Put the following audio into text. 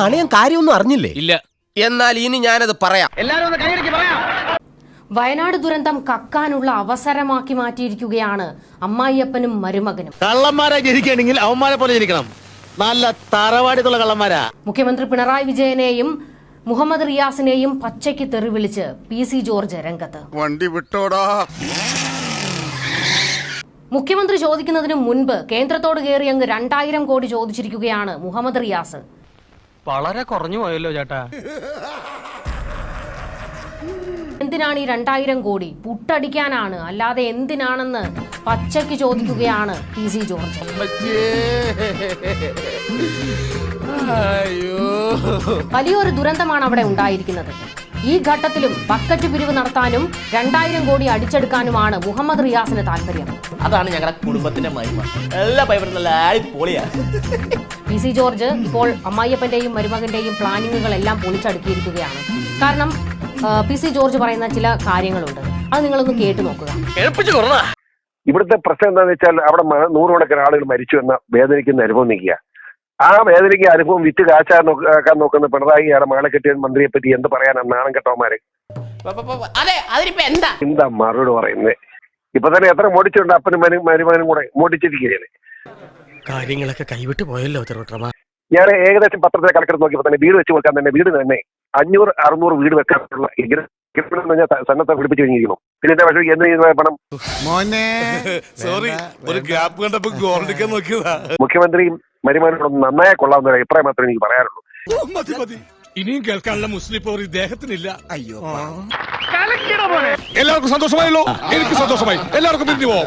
അളിയൻ കാര്യമൊന്നും അറിഞ്ഞില്ലേ? ഇല്ല. എന്നാൽ ഇനി ഞാനത് പറയാം. വയനാട് ദുരന്തം കക്കാനുള്ള അവസരമാക്കി മാറ്റിയിരിക്കുകയാണ് അമ്മായിയപ്പനും മരുമകനും. കള്ളന്മാരെ ജനിക്കണമെങ്കിൽ അവന്മാരെ പോലെ ജനിക്കണം. നല്ല തറവാടിത്തുള്ള കള്ളന്മാരാ. മുഖ്യമന്ത്രി പിണറായി വിജയനെയും മുഹമ്മദ് റിയാസിനെയും പച്ചയ്ക്ക് തെറിവിളിച്ച് പി സി ജോർജ് രംഗത്ത്. വണ്ടി വിട്ടോടാ. മുഖ്യമന്ത്രി ചോദിക്കുന്നതിന് മുൻപ് കേന്ദ്രത്തോട് കയറി അങ്ങ് രണ്ടായിരം കോടി ചോദിച്ചിരിക്കുകയാണ് മുഹമ്മദ് റിയാസ്. വളരെ കുറഞ്ഞു പോയല്ലോ ചേട്ടാ. എന്തിനാണ് ഈ രണ്ടായിരം കോടി? പുട്ടടിക്കാനാണ്. അല്ലാതെ എന്തിനാണെന്ന് പച്ചയ്ക്ക് ചോദിക്കുകയാണ് പി സി ജോർജ്. വലിയൊരു ദുരന്തമാണ് അവിടെ ഉണ്ടായിരിക്കുന്നത്. ഈ ഘട്ടത്തിലും പക്കറ്റ് പിരിവ് നടത്താനും രണ്ടായിരം കോടി അടിച്ചെടുക്കാനുമാണ് മുഹമ്മദ് റിയാസിന് താല്പര്യം. അതാണ് ഞങ്ങളുടെ കുടുംബത്തിന്റെ മഹിമ. എല്ലാ പൈപ്പറും നല്ല പി സി ജോർജ് ഇപ്പോൾ അമ്മായിയപ്പന്റെയും മരുമകന്റെയും പ്ലാനിങ്ങുകളെല്ലാം പൊളിച്ചടുക്കിയിരിക്കുകയാണ്. കാരണം പി സി ജോർജ് പറയുന്ന ചില കാര്യങ്ങളുണ്ട്. അത് നിങ്ങളൊന്ന് കേട്ടു നോക്കുക. ഇവിടുത്തെ പ്രശ്നം എന്താണെന്ന് വെച്ചാൽ അവിടെ നൂറുകണക്കിന് ആളുകൾ മരിച്ചു എന്ന വേദനിക്കുന്ന അനുഭവം നിൽക്കുക ആ വേദനയ്ക്ക് അനുഭവം വിറ്റ് കാച്ചാൻ നോക്കാൻ നോക്കുന്ന പിണറായിയാണ് മകളെ കെട്ടിയ മന്ത്രിയെ പറ്റി എന്ത് പറയാനാ നാണം കെട്ടവന്മാരെ അതെ അതിനിപ്പോ എന്താ? എന്താ മറുപടി പറയുന്നത് ഇപ്പൊ തന്നെ എത്ര മോടിച്ചുണ്ട് അപ്പനും മരും മരുമകനും കൂടെ മോടിച്ചിരിക്കുകയാണ്. കാര്യങ്ങളൊക്കെ കൈവിട്ട് പോയല്ലോ തിരുവട്ടമ ഞാൻ ഏകദേശം പത്രത്തിലെ കണക്കെടുത്ത് നോക്കിയപ്പോൾ തന്നെ വീട് വെച്ച് വെക്കാൻ തന്നെ വീട് തന്നെ അഞ്ഞൂറ് അറുന്നൂറ് വീട് വെക്കാനുള്ള സന്നദ്ധ പിടിപ്പിച്ചു കഴിഞ്ഞിരിക്കുന്നു പിന്നെ എന്റെ പക്ഷേ എന്ത് ചെയ്യുന്ന പണം? സോറി ഒരു ഗ്യാപ്പ് കണ്ടപ്പോ ഗോൾഡിക്കാൻ നോക്കിയതാ. മുഖ്യമന്ത്രിയും മരുമാനോടും നന്നായി കൊള്ളാവുന്ന ഒരു അഭിപ്രായം മാത്രമേ എനിക്ക് പറയാറുള്ളൂ ഇനിയും കേൾക്കാനുള്ള മുസ്ലിം പോർ ഇദ്ദേഹത്തിനില്ല. അയ്യോ എല്ലാവർക്കും സന്തോഷമായല്ലോ. എനിക്ക് സന്തോഷമായി. എല്ലാവർക്കും പിരിഞ്ഞു പോവാം.